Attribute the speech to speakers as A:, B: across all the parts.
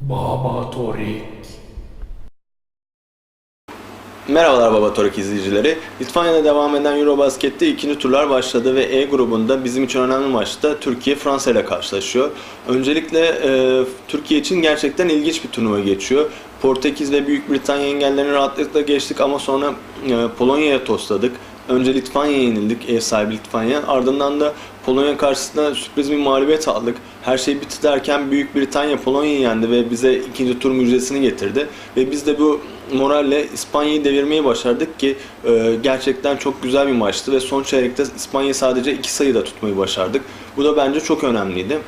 A: Baba Torik.
B: Merhabalar Baba Torik izleyicileri. Litvanya'da devam eden Eurobasket'te ikinci turlar başladı ve E grubunda bizim için önemli maçta Türkiye Fransa ile karşılaşıyor. Öncelikle e, Türkiye için gerçekten ilginç bir turnuva geçiyor. Portekiz ve Büyük Britanya engellerini rahatlıkla geçtik ama sonra e, Polonya'ya tosladık. Önce Litvanya'ya yenildik, ev sahibi Litvanya. Ardından da Polonya karşısında sürpriz bir mağlubiyet aldık. Her şey bitti derken Büyük Britanya Polonya'yı yendi ve bize ikinci tur müjdesini getirdi. Ve biz de bu moralle İspanya'yı devirmeyi başardık ki e, gerçekten çok güzel bir maçtı ve son çeyrekte İspanya'yı sadece iki sayıda tutmayı başardık. Bu da bence çok önemliydi.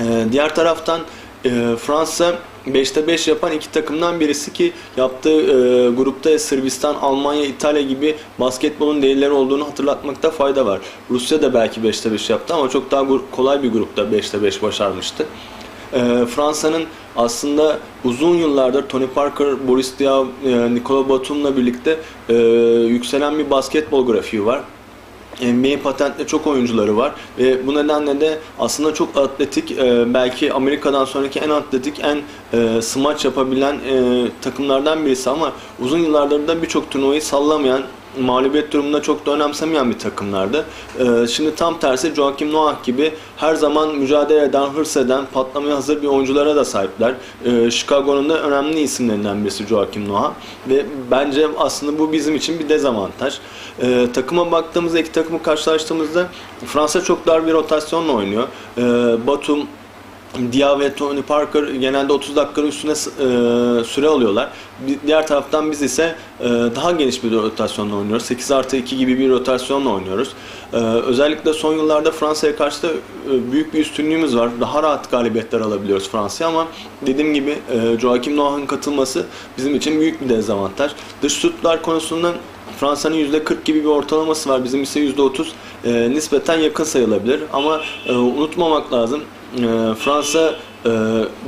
B: E, diğer taraftan e, Fransa 5'te 5 yapan iki takımdan birisi ki yaptığı e, grupta Sırbistan, Almanya, İtalya gibi basketbolun değerleri olduğunu hatırlatmakta fayda var. Rusya da belki 5'te 5 yaptı ama çok daha kolay bir grupta 5'te 5 başarmıştı. E, Fransa'nın aslında uzun yıllardır Tony Parker, Boris Diaw, e, Nicolas Batum'la birlikte e, yükselen bir basketbol grafiği var. NBA patentli çok oyuncuları var ve bu nedenle de aslında çok atletik e, belki Amerika'dan sonraki en atletik en e, smaç yapabilen e, takımlardan birisi ama uzun yıllardır da birçok turnuvayı sallamayan mağlubiyet durumunda çok da önemsemeyen bir takımlardı. E, şimdi tam tersi Joakim Noah gibi her zaman mücadele eden, hırs eden, patlamaya hazır bir oyunculara da sahipler. E, Chicago'nun da önemli isimlerinden birisi Joakim Noah ve bence aslında bu bizim için bir dezavantaj. E, takıma baktığımızda iki takımı karşılaştığımızda Fransa çok dar bir rotasyonla oynuyor. Batum, Dia ve Tony Parker genelde 30 dakikanın üstüne e, süre alıyorlar. Diğer taraftan biz ise e, daha geniş bir rotasyonla oynuyoruz. 8 artı 2 gibi bir rotasyonla oynuyoruz. E, özellikle son yıllarda Fransa'ya karşı da e, büyük bir üstünlüğümüz var. Daha rahat galibiyetler alabiliyoruz Fransa'ya ama dediğim gibi e, Joachim Noah'ın katılması bizim için büyük bir dezavantaj. Dış şutlar konusunda Fransa'nın %40 gibi bir ortalaması var. Bizim ise %30 e, nispeten yakın sayılabilir. Ama e, unutmamak lazım. E, Fransa e,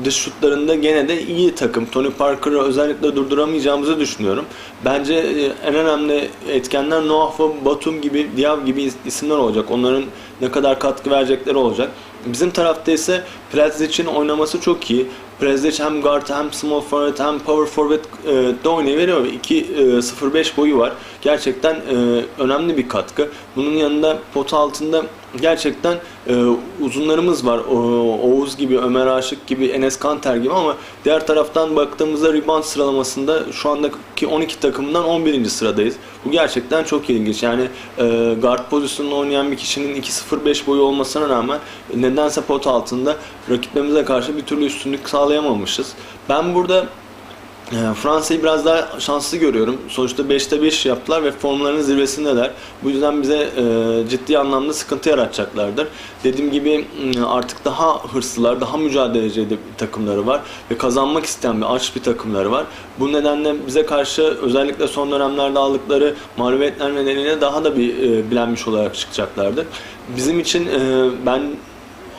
B: dış şutlarında gene de iyi takım. Tony Parker'ı özellikle durduramayacağımızı düşünüyorum. Bence e, en önemli etkenler Noah ve Batum gibi, Diaw gibi is- isimler olacak. Onların ne kadar katkı verecekleri olacak. Bizim tarafta ise Plazic'in oynaması çok iyi. Prezic hem guard hem small forward hem power forward e, de oynayıveriyor. 2.05 boyu var. Gerçekten e, önemli bir katkı. Bunun yanında pot altında gerçekten e, uzunlarımız var. O, Oğuz gibi, Ömer Aşık gibi, Enes Kanter gibi ama diğer taraftan baktığımızda rebound sıralamasında şu andaki 12 takımdan 11. sıradayız. Bu gerçekten çok ilginç. Yani e, guard pozisyonunda oynayan bir kişinin 2.05 boyu olmasına rağmen nedense pot altında rakiplerimize karşı bir türlü üstünlük sağlayamamışız. Ben burada Fransa'yı biraz daha şanslı görüyorum. Sonuçta 5'te 5 yaptılar ve formlarının zirvesindeler. Bu yüzden bize e, ciddi anlamda sıkıntı yaratacaklardır. Dediğim gibi artık daha hırslılar, daha mücadeleci de- takımları var ve kazanmak isteyen bir aç bir takımları var. Bu nedenle bize karşı özellikle son dönemlerde aldıkları mağlubiyetler nedeniyle daha da bir e, bilenmiş olarak çıkacaklardır. Bizim için e, ben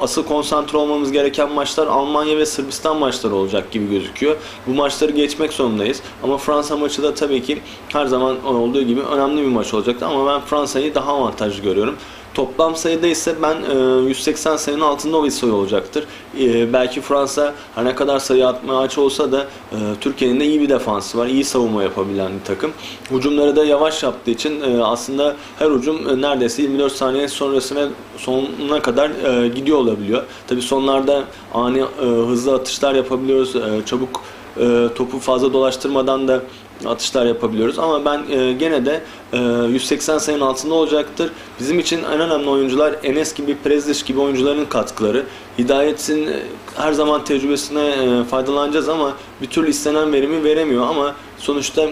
B: asıl konsantre olmamız gereken maçlar Almanya ve Sırbistan maçları olacak gibi gözüküyor. Bu maçları geçmek zorundayız. Ama Fransa maçı da tabii ki her zaman olduğu gibi önemli bir maç olacaktı. Ama ben Fransa'yı daha avantajlı görüyorum. Toplam sayıda ise ben e, 180 sayının altında bir sayı olacaktır. E, belki Fransa her ne kadar sayı atmaya aç olsa da e, Türkiye'nin de iyi bir defansı var. iyi savunma yapabilen bir takım. Hücumları da yavaş yaptığı için e, aslında her hücum e, neredeyse 24 saniye sonrasına sonuna kadar e, gidiyor olabiliyor. Tabi sonlarda ani e, hızlı atışlar yapabiliyoruz. E, çabuk e, topu fazla dolaştırmadan da atışlar yapabiliyoruz. Ama ben e, gene de e, 180 sayının altında olacaktır. Bizim için en önemli oyuncular Enes gibi, Prezliç gibi oyuncuların katkıları. Hidayet'in e, her zaman tecrübesine e, faydalanacağız ama bir türlü istenen verimi veremiyor ama sonuçta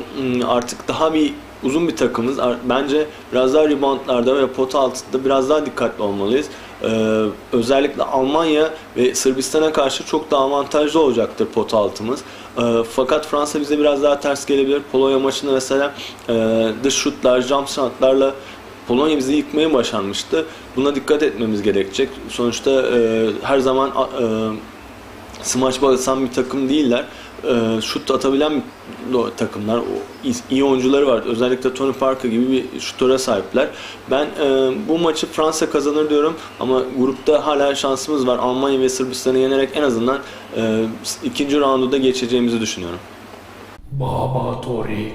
B: artık daha bir uzun bir takımız. Bence biraz daha reboundlarda ve pot altında biraz daha dikkatli olmalıyız. Ee, özellikle Almanya ve Sırbistan'a karşı çok daha avantajlı olacaktır pot altımız. Ee, fakat Fransa bize biraz daha ters gelebilir. Polonya maçında mesela e, dış şutlar, jump shotlarla Polonya bizi yıkmaya başarmıştı. Buna dikkat etmemiz gerekecek. Sonuçta e, her zaman e, smaç basan bir takım değiller. E, şut atabilen takımlar. İyi- oyuncuları var. Özellikle Tony Parker gibi bir şutöre sahipler. Ben e, bu maçı Fransa kazanır diyorum ama grupta hala şansımız var. Almanya ve Sırbistan'ı yenerek en azından e, ikinci roundu da geçeceğimizi düşünüyorum.
A: Baba Torik.